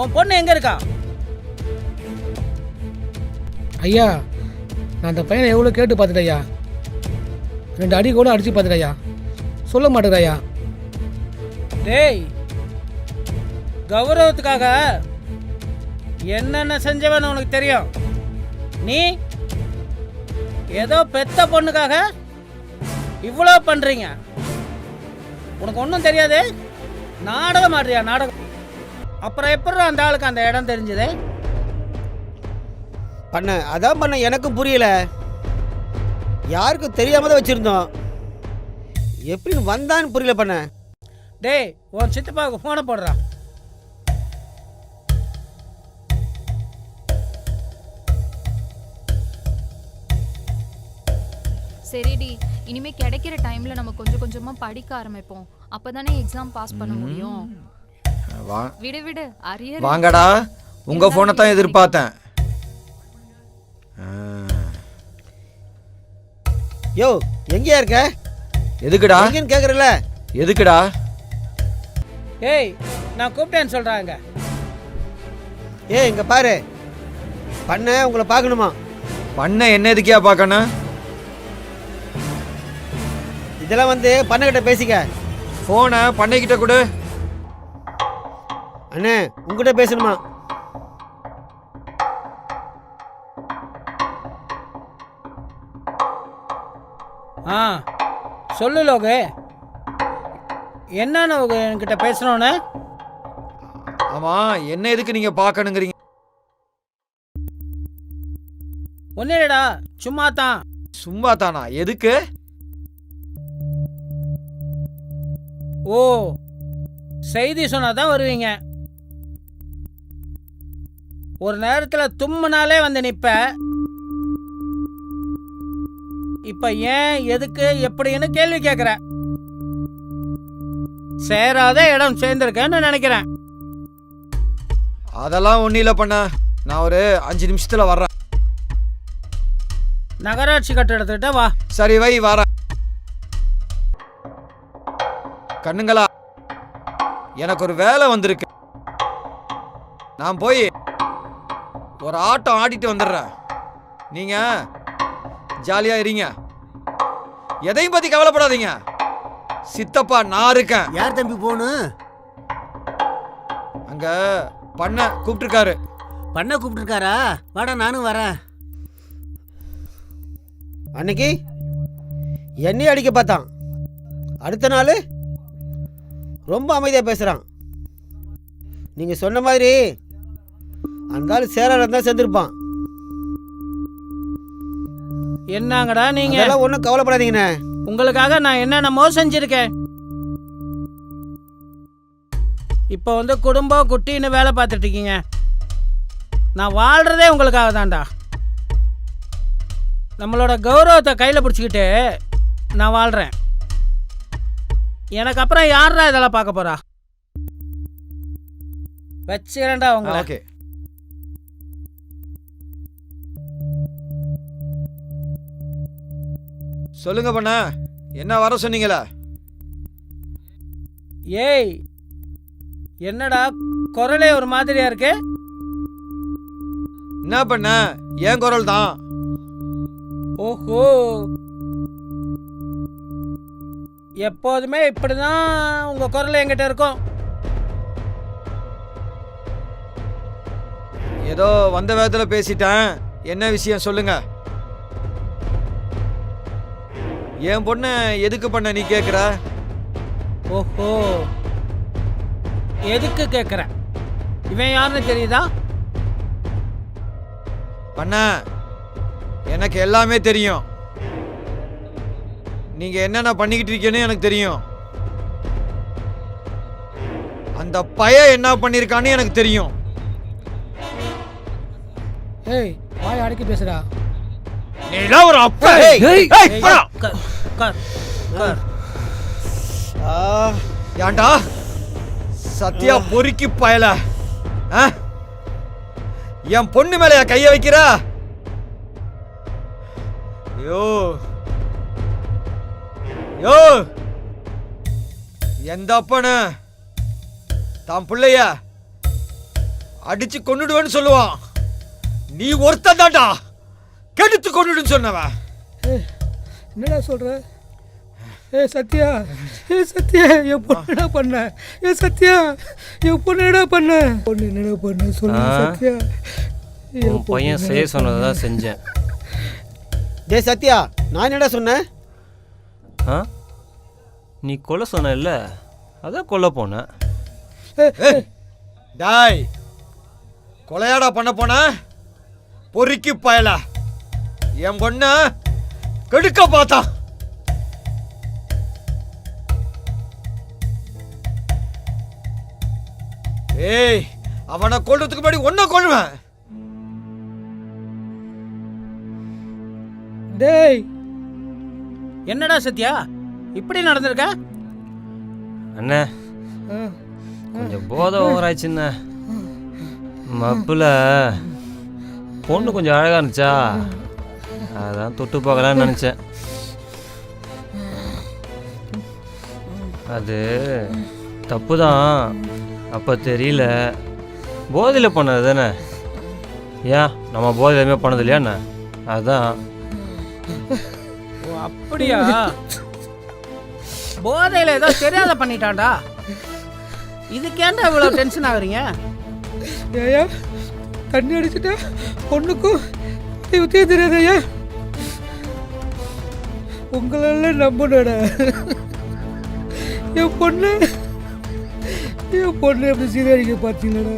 உன் பொண்ணு எங்க இருக்கா? ஐயா நான் அந்த பையனை எவ்வளோ கேட்டு பார்த்துட்டேன் ஐயா. ரெண்டு அடி கூட அடித்து பார்த்துட்டேன் ஐயா. சொல்ல மாட்டேங்கிறா ஐயா. டேய் கௌரவத்துக்காக என்னென்ன செஞ்சவன்னு உனக்கு தெரியும். நீ ஏதோ பெத்த பொண்ணுக்காக இவ்வளோ பண்றீங்க. உனக்கு ஒன்றும் தெரியாது? நாடகம் ஆடுறியா? நாடகம். அப்புறம் எப்படி அந்த ஆளுக்கு அந்த இடம் தெரிஞ்சது? பண்ண அதான் பண்ண எனக்கும் புரியல. யாருக்கும் தெரியாம தான் வச்சுருந்தோம். எப்படின்னு வந்தான்னு புரியல பண்ண. டேய் உன் சித்தப்பாவுக்கு ஃபோனை போடுறா. சரிடி இனிமே கிடைக்கிற டைம்ல நம்ம கொஞ்சம் கொஞ்சமா படிக்க ஆரம்பிப்போம். அப்பதானே எக்ஸாம் பாஸ் பண்ண முடியும். வா விடு விடு. அரியர் வாங்கடா. உங்க போனை தான் எதிர்பார்த்தேன். யோ எங்கேயா இருக்க? எதுக்குடா? எங்கன்னு கேக்குறல எதுக்குடா? ஏய் நான் கூப்பிட்டேன்னு சொல்கிறாங்க ஏ இங்க பாரு. பண்ண உங்களை பார்க்கணுமா? பண்ண என்ன எதுக்கியா பார்க்கணும்? இதெல்லாம் வந்து பண்ணக்கிட்ட பேசிக்க. போனை பண்ணைக்கிட்ட கொடு. அண்ணே உங்ககிட்ட பேசணுமா? ஆ சொல்லு லோகு. என்ன லோகு என்கிட்ட பேசணும்னு? ஆமா என்ன எதுக்கு நீங்க பார்க்கணுங்கிறீங்க? ஒன்றும் இல்லைடா சும்மா தான் சும்மா தானா எதுக்கு? ஓ செய்தி சொன்னா தான் வருவீங்க. ஒரு நேரத்தில் தும்முனாலே வந்து நிப்ப. இப்ப ஏன் எதுக்கு எப்படின்னு கேள்வி கேட்குற சேராத இடம் சேர்ந்திருக்கேன்னு நினைக்கிறேன். அதெல்லாம் ஒன்றும் இல்லை பண்ண. நான் ஒரு அஞ்சு நிமிஷத்துல வர்றேன். நகராட்சி கட்டிடத்துக்கிட்ட வா. சரி வை வரேன். கண்ணுங்களா எனக்கு ஒரு வேலை வந்திருக்கு. நான் போய் ஒரு ஆட்டம் ஆடிட்டு வந்துடுறேன். நீங்க ஜாலியா இருங்க. எதையும் பத்தி கவலைப்படாதீங்க. சித்தப்பா நான் இருக்கேன். யார் தம்பி போகணும் அங்க பண்ண கூப்பிட்டுருக்காரு. பண்ண கூப்பிட்டுருக்காரா? வாடா நானும் வரேன். அன்னைக்கு என்னையும் அடிக்க பார்த்தான். அடுத்த நாள் ரொம்ப அமைதியாக பேசுகிறான் நீங்கள் சொன்ன மாதிரி அந்த ஆள் சேராக இருந்தால் சேர்ந்துருப்பான். என்னங்கடா நீங்க? அதெல்லாம் ஒன்றும் கவலைப்படாதீங்கண்ணே. உங்களுக்காக நான் என்னென்னமோ செஞ்சிருக்கேன்? இப்போ வந்து குடும்பம் குட்டின்னு வேலை பார்த்துட்டு இருக்கீங்க. நான் வாழ்றதே உங்களுக்காக தான்டா. நம்மளோட கௌரவத்தை கையில் பிடிச்சிக்கிட்டு நான் வாழ்கிறேன் எனக்கு அப்புறம் யாரா இதெல்லாம் பார்க்க போறா? வச்சுக்கிறேன்டா உங்களை. ஓகே. சொல்லுங்க பண்ண என்ன வர சொன்னீங்களா? ஏய் என்னடா குரலே ஒரு மாதிரியா இருக்கு? என்ன பண்ண என் குரல் தான்? ஓஹோ. எப்போதுமே இப்படிதான் உங்க குரல் என்கிட்ட இருக்கும். ஏதோ வந்த வேகத்தில் பேசிட்டேன். என்ன விஷயம் சொல்லுங்க. என் பொண்ணு எதுக்கு பண்ண நீ கேட்குற ஓஹோ. எதுக்கு கேட்குற இவன் யாருன்னு தெரியுதா? பண்ண எனக்கு எல்லாமே தெரியும். நீங்க என்னென்ன பண்ணிக்கிட்டு இருக்கீங்கன்னு எனக்கு தெரியும். அந்த பைய என்ன பண்ணியிருக்கான்னு எனக்கு தெரியும். ஏய் வாய் அடக்கி பேசுடா. நீலாம் ஒரு அப்பா. ஏய், ஏய், ஏய், போடா. உட்கார், உட்கார், உட்கார். ஆ ஏன்டா? சத்யா பொறுக்கி பயல? என் பொண்ணு மேல என் கைய வைக்கிற? யோ. யோ. எந்த அப்பனு? தான் பிள்ளைய. அடிச்சு கொன்னுடுவேன்னு சொல்லுவான். நீ ஒருத்தன் தான்டா. கெடுத்து கொன்னுடுன்னு சொன்னவன். என்னடா சொல்ற? ஏ சத்யா. ஏ சத்யா என் பொண்ணு என்ன பண்ண? ஏ சத்யா என் பொண்ணு என்னடா பண்ண? பொண்ணு என்னடா பண்ண? சொல்லு? சத்யா. என் பையன் செய்ய சொன்னதை தான் செஞ்சேன். டேய் சத்யா நான் என்னடா சொன்னேன் ஆ? நீ கொல்ல சொன்ன இல்ல? அதான் கொல்ல போனேன். டாய் கொலையாடா பண்ண போன? பொறுக்கி பயல. என் பொண்ண கெடுக்க பார்த்தான் ஏய் அவனை கொல்றதுக்கு முன்னாடி ஒன்ன கொல்லுவேன். டேய் என்னடா சத்யா? இப்படி நடந்திருக்க? அண்ணே கொஞ்சம் போதை ஓவராச்சுண்ணே மப்பில் பொண்ணு கொஞ்சம் அழகாக இருந்துச்சா? அதான் தொட்டு பார்க்கலான்னு நினச்சேன். அது தப்பு தான் அப்போ தெரியல. போதையில் பண்ணது தானே? ஏன்? நம்ம போதையில் எதுவுமே பண்ணது இல்லையா என்ன? அதான். ஓ அப்படியா? போதையில ஏதோ தெரியாத பண்ணிட்டான்டா. இதுக்கேண்டா இவ்வளவு டென்ஷன் ஆகுறீங்க? ஏயா தண்ணி அடிச்சுட்டா பொண்ணுக்கும் வித்தியம் தெரியாது ஐயா. உங்களெல்லாம் நம்பணுடா என் பொண்ணு. என் பொண்ணு எப்படி சீரடிக்க பார்த்தீங்களா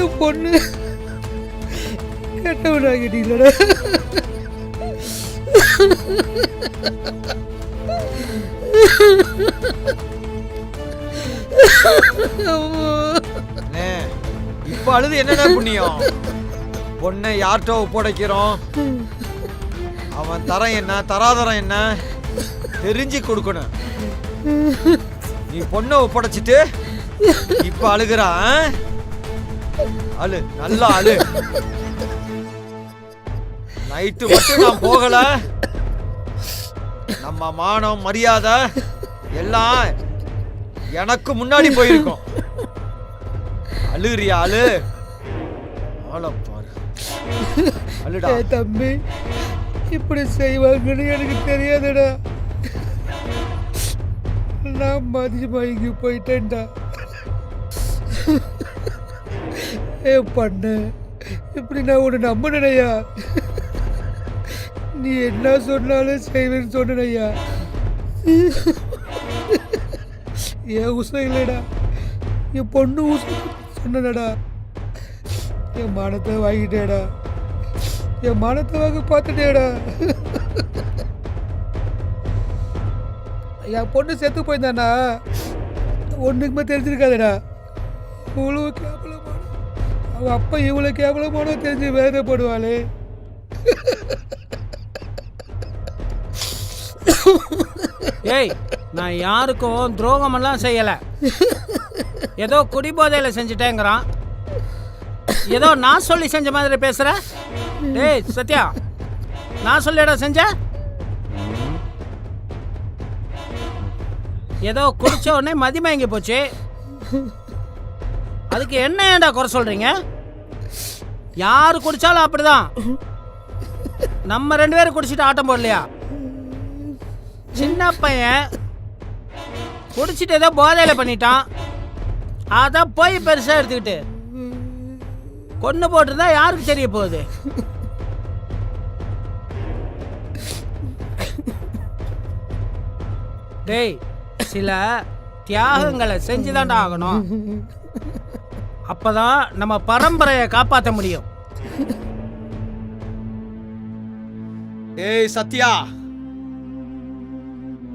என் பொண்ணு. கெட்டவனாகிட்டீங்களடா அண்ணே, இப்ப அழுது என்னடா புண்ணியம்? பொண்ணை யார்கிட்ட ஒப்படைக்கிறோம். அவன் தரம் என்ன தராதரம் என்ன? தெரிஞ்சு கொடுக்கணும். நீ பொண்ணை ஒப்படைச்சிட்டு இப்ப அழுகிறான் அழு நல்லா அழு. நைட்டு மட்டும் நான் போகல. நம்ம மானம் மரியாதை எல்லாம் எனக்கு முன்னாடி போயிருக்கும். அழுகிறியா அழு? அவ்வளோ பாரு தம்பி இப்படி செய்வாங்கன்னு எனக்கு தெரியாதுடா. நான் மதியமா இங்கே போயிட்டேன்டா. ஏ பண்ண. இப்படி நான் உன்னை நம்பினேயா நீ என்ன சொன்னாலும் செய்வேன்னு சொன்னனையா ஏன் உசம் இல்லைடா? என் பொண்ணு உசம் சொன்னடா என் மனத்தை வாங்கிட்டேடா. என் மனத்தை வாங்க பார்த்துட்டேடா. என் பொண்ணு செத்து போயிருந்தானா? ஒன்றுக்குமே தெரிஞ்சிருக்காதடா. இவ்வளோ கேவலமான அவன் அப்பா இவ்வளோ கேவலமான தெரிஞ்சு வேதனைப்படுவாளே. ஏய் நான் யாருக்கும் துரோகமெல்லாம் செய்யலை. ஏதோ குடிபோதையில் செஞ்சுட்டேங்கிறான். ஏதோ நான் சொல்லி செஞ்ச மாதிரி பேசுற? டேய் சத்யா நான் சொல்லிடா செஞ்ச? ஏதோ குடிச்ச உடனே மதிமயங்கி போச்சு. அதுக்கு என்ன ஏன்டா குறை சொல்றீங்க? யார் குடிச்சாலும் அப்படிதான். நம்ம ரெண்டு பேரும் குடிச்சிட்டு ஆட்டம் போடலையா? சின்ன பையன் குடிச்சிட்டு ஏதோ போதையில பண்ணிட்டான். அதான் போய் பெருசா எடுத்துக்கிட்டு. கொன்று போட்டிருந்தா யாருக்கு தெரிய போகுது? டேய் சில தியாகங்களை செஞ்சுதான்டா ஆகணும். அப்பதான் நம்ம பரம்பரையை காப்பாற்ற முடியும். ஏய் சத்யா.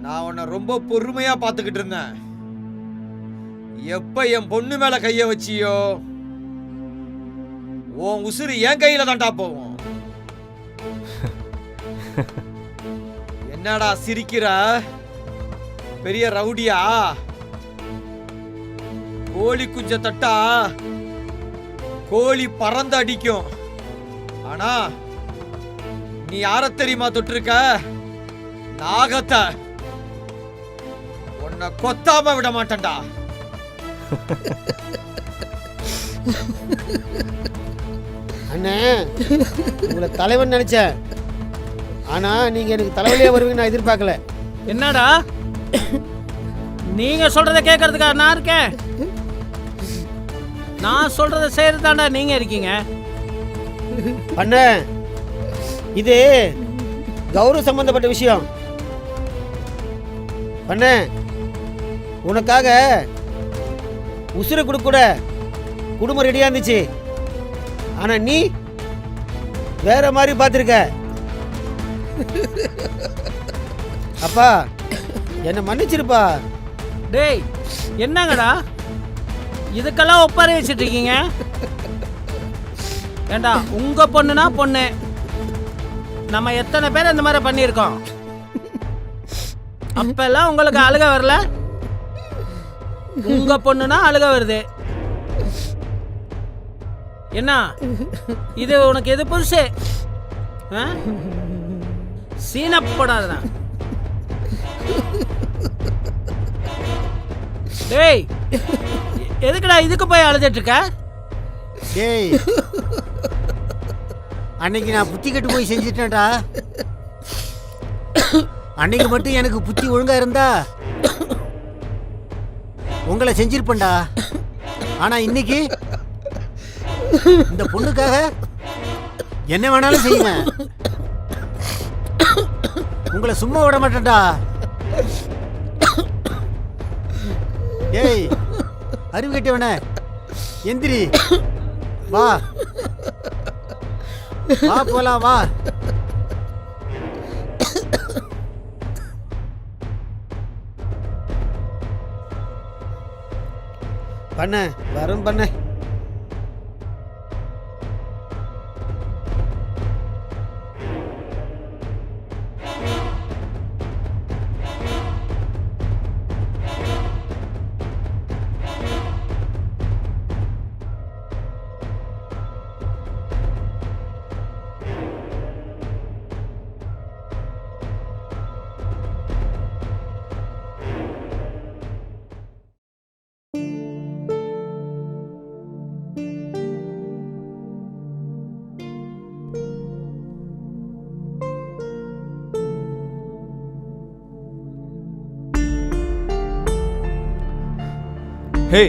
நான் உன்னை ரொம்ப பொறுமையா பார்த்துக்கிட்டு இருந்தேன். எப்ப என் பொண்ணு மேல கைய வச்சியோ உன் உசுறு என் கையில தான்டா போகும். என்னடா சிரிக்கிற? பெரிய ரவுடியா? கோழி குஞ்ச தட்டா? கோழி பறந்து அடிக்கும். ஆனா நீ யார தெரியுமா தொட்டிருக்க? நாகத்தை. உன்னை கொத்தாம விட மாட்டேன்டா. அண்ணே உங்களை தலைவன் நினைச்சேன். ஆனா நீங்க எனக்கு தலைவலியே வருவீங்கன்னு நான் எதிர்பார்க்கல. என்னடா? நீங்க சொல்றத கேட்கறதுக்கா நான் இருக்கேன். நான் சொல்றத செய்யறது தாண்டா நீங்க இருக்கீங்க. பண்ண இது கௌரவ சம்பந்தப்பட்ட விஷயம். பண்ண உனக்காக உசுரை கொடுக்க கூட குடும்பம் ரெடியாக இருந்துச்சு. ஆனா நீ வேற மாதிரி பார்த்துருக்க. அப்பா என்னை மன்னிச்சிருப்பா. டேய் என்னங்கடா? இதுக்கெல்லாம் ஒப்பார வச்சுட்டு இருக்கீங்க ஏண்டா உங்க பொண்ணுனா பொண்ணு. நம்ம எத்தனை பேர் இந்த மாதிரி பண்ணியிருக்கோம்? அப்பெல்லாம் உங்களுக்கு அழுக வரல? உங்க பொண்ணுனா அழுக வருது. என்ன? இது உனக்கு எது புதுசு? ஆ? சீனப்படாதடா. டேய் எதுக்குடா இதுக்கு போய் அழுதுட்டு இருக்க? டேய் அன்னைக்கு நான் புத்தி கட்டு போய் செஞ்சிட்டேன்டா. அன்னைக்கு மட்டும் எனக்கு புத்தி ஒழுங்கா இருந்தா உங்களை செஞ்சிருப்பேன்டா. ஆனா இன்னைக்கு இந்த பொண்ணுக்காக என்ன வேணாலும் செய்யுங்க. உங்களை சும்மா விட மாட்டேன்டா. ஏய் அறிவு கட்டவன எந்திரி. வா. வா போலாம் வா. பண்ண வரும் பண்ண. ஹே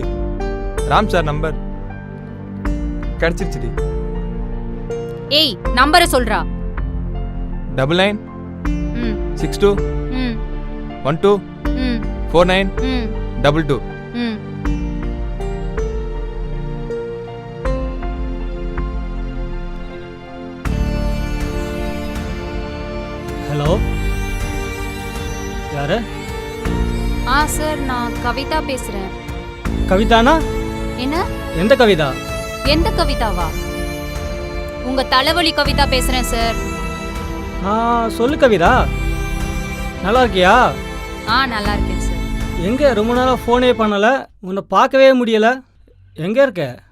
ராம் சார் நம்பர் கிடச்சிருச்சுடி. ஏய் நம்பரை சொல்றா. டபுள் நைன் ம். சிக்ஸ் டூ ம். ஒன் டூ ம். ஃபோர் நைன் ம். டபுள் டூ ம். ஹலோ? யாரு? ஆ சார் நான் கவிதா பேசுறேன். கவிதானா? என்ன? எந்த கவிதா? எந்த கவிதாவா? உங்க தலைவலி கவிதா பேசுறேன் சார். ஆ சொல்லு கவிதா. நல்லா இருக்கியா? ஆ நல்லா இருக்கேன் சார். எங்கே ரொம்ப நாளாக ஃபோனே பண்ணலை? உன்னை பார்க்கவே முடியல. எங்கே இருக்க?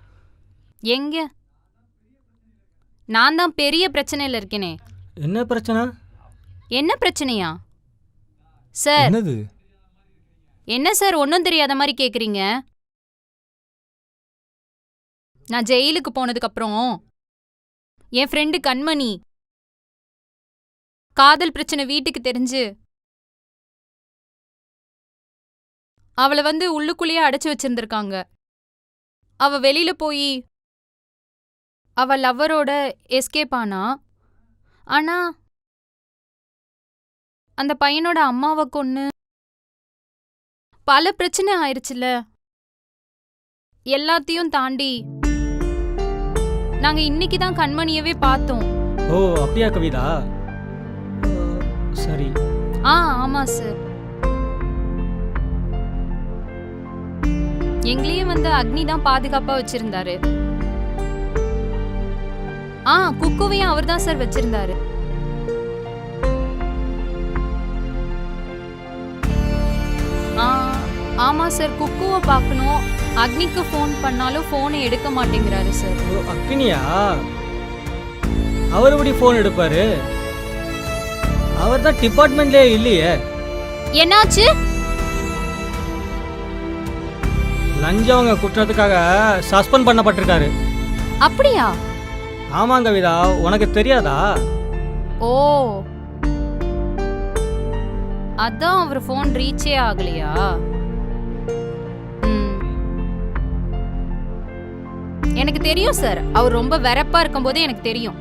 எங்க? நான் தான் பெரிய பிரச்சனையில இருக்கேனே. என்ன பிரச்சனை? என்ன பிரச்சனையா? சார். என்னது? என்ன சார்? ஒன்றும் தெரியாத மாதிரி கேக்குறீங்க. நான் ஜெயிலுக்கு போனதுக்கப்புறம் என் ஃப்ரெண்டு கண்மணி காதல் பிரச்சனை வீட்டுக்கு தெரிஞ்சு அவளை வந்து உள்ளுக்குள்ளேயே அடைச்சி வச்சிருந்திருக்காங்க. அவ வெளியில போய் அவ லவ்வரோட எஸ்கேப் ஆனா ஆனா அந்த பையனோட அம்மாவை கொன்னு பல பிரச்சனை ஆயிருச்சுல எல்லாத்தையும் தாண்டி நாங்க இன்னைக்கு தான் கண்மணியவே பார்த்தோம். ஓ அப்படியா கவிதா? சரி. ஆ ஆமா சார். எங்களையும் வந்து அக்னி தான் பாதுகாப்பா வச்சிருந்தாரு. ஆ குக்குவையும் அவர் தான் சார் வச்சிருந்தாரு. ஆ ஆமா சார் குக்குவை பார்க்கணும். அக்னிக்கு ஃபோன் பண்ணாலும் ஃபோனை எடுக்க மாட்டேங்கிறாரு சார் ஓ அக்னியா? அவர் எப்படி ஃபோன் எடுப்பாரு? அவர் தான் டிபார்ட்மெண்ட்லேயே இல்லையே. என்னாச்சு? லஞ்சவங்க குற்றத்துக்காக சஸ்பெண்ட் பண்ணப்பட்டிருக்காரு. அப்படியா? ஆமாங்க கவிதா உனக்கு தெரியாதா? ஓ. அதான் அவர் ஃபோன் ரீச்சே ஆகலையா? எனக்கு தெரியும் சார் அவர் ரொம்ப வெறப்பா இருக்கும்போது எனக்கு தெரியும்.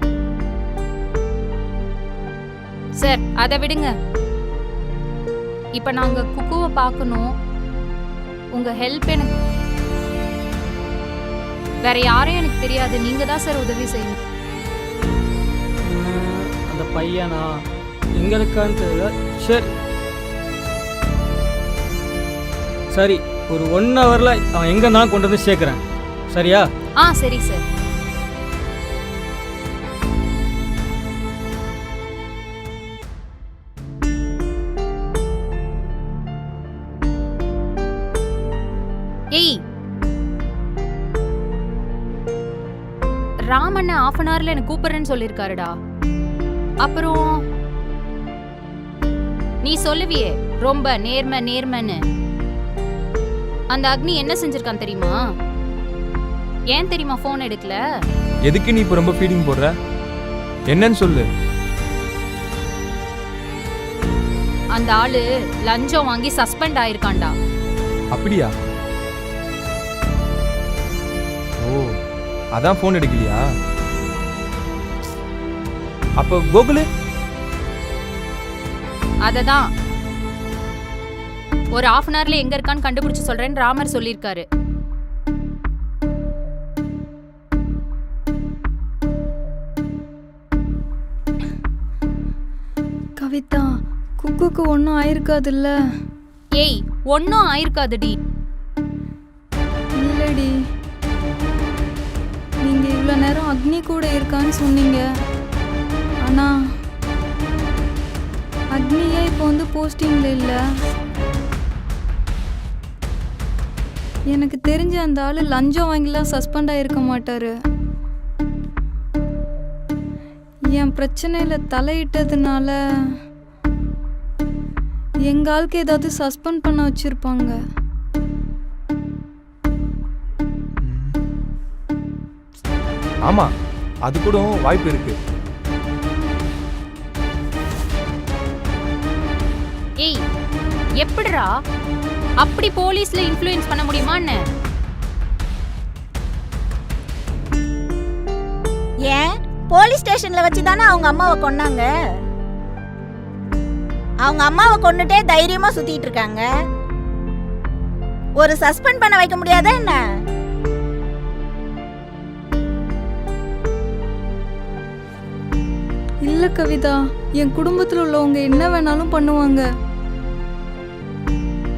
சார் அதை விடுங்க. இப்ப நாங்க குக்குவை பார்க்கணும் உங்க ஹெல்ப் எனக்கு வேற யாரையும் எனக்கு தெரியாது. நீங்க தான் சார் உதவி செய்யணும். அந்த பையனா? எங்க இருக்கான்னு தெரியல. சரி. சரி ஒரு ஒன் ஹவரில் அவன் எங்கே நான் கொண்டு வந்து சேர்க்குறேன். சரியா? ஆ சரி சார். ஏய். ராமண்ண ஆஃப் அன் ஹவர்ல எனக்கு கூப்பிடுறேன்னு சொல்லியிருக்காருடா. அப்புறம் நீ சொல்லுவியே ரொம்ப நேர்மை நேர்மைன்னு. அந்த அக்னி என்ன செஞ்சிருக்கான் தெரியுமா? ஏன் தெரியுமா ஃபோன் எடுக்கல? எதுக்கு நீ இப்போ ரொம்ப ஃபீடிங் போடுற? என்னன்னு சொல்லு. அந்த ஆளு லஞ்சம் வாங்கி சஸ்பெண்ட் ஆயிருக்கான்டா. அப்படியா? ஓ அதான் ஃபோன் எடுக்கலையா? அப்போ கோகுலு? அததான். ஒரு ஆஃப் அன் ஹவர்ல எங்க இருக்கான்னு கண்டுபிடிச்சு சொல்றேன்னு ராமர் சொல்லியிருக்காரு. குக்குக்கு ஒன்றும் ஆயிருக்காதுல்ல? ஏய் ஒன்னும் ஆயிருக்காதுடி. இல்லடி. நீங்க இவ்வளோ நேரம் அக்னி கூட இருக்கான்னு சொன்னீங்க. ஆனா அக்னியே இப்போ வந்து போஸ்டிங்ல இல்லை. எனக்கு தெரிஞ்ச அந்த ஆளு லஞ்சம் வாங்கிலாம் சஸ்பெண்ட் ஆயிருக்க மாட்டாரு. என் பிரச்சனையில தலையிட்டதுனால எங்க ஆளுக்கு ஏதாவது சஸ்பெண்ட் பண்ண வச்சிருப்பாங்க. ஆமா அது கூட வாய்ப்பு இருக்கு. ஏய் எப்படிடா? அப்படி போலீஸ்ல இன்ஃப்ளூயன்ஸ் பண்ண முடியுமா என்ன? ஏன்? போலீஸ் ஸ்டேஷன்ல வச்சு தானே அவங்க அம்மாவை கொன்னாங்க? அவங்க அம்மாவை கொண்டுட்டே தைரியமா சுத்திட்டு இருக்காங்க. ஒரு சஸ்பெண்ட் பண்ண வைக்க முடியாதா என்ன? இல்ல கவிதா என் குடும்பத்துல உள்ளவங்க என்ன வேணாலும் பண்ணுவாங்க.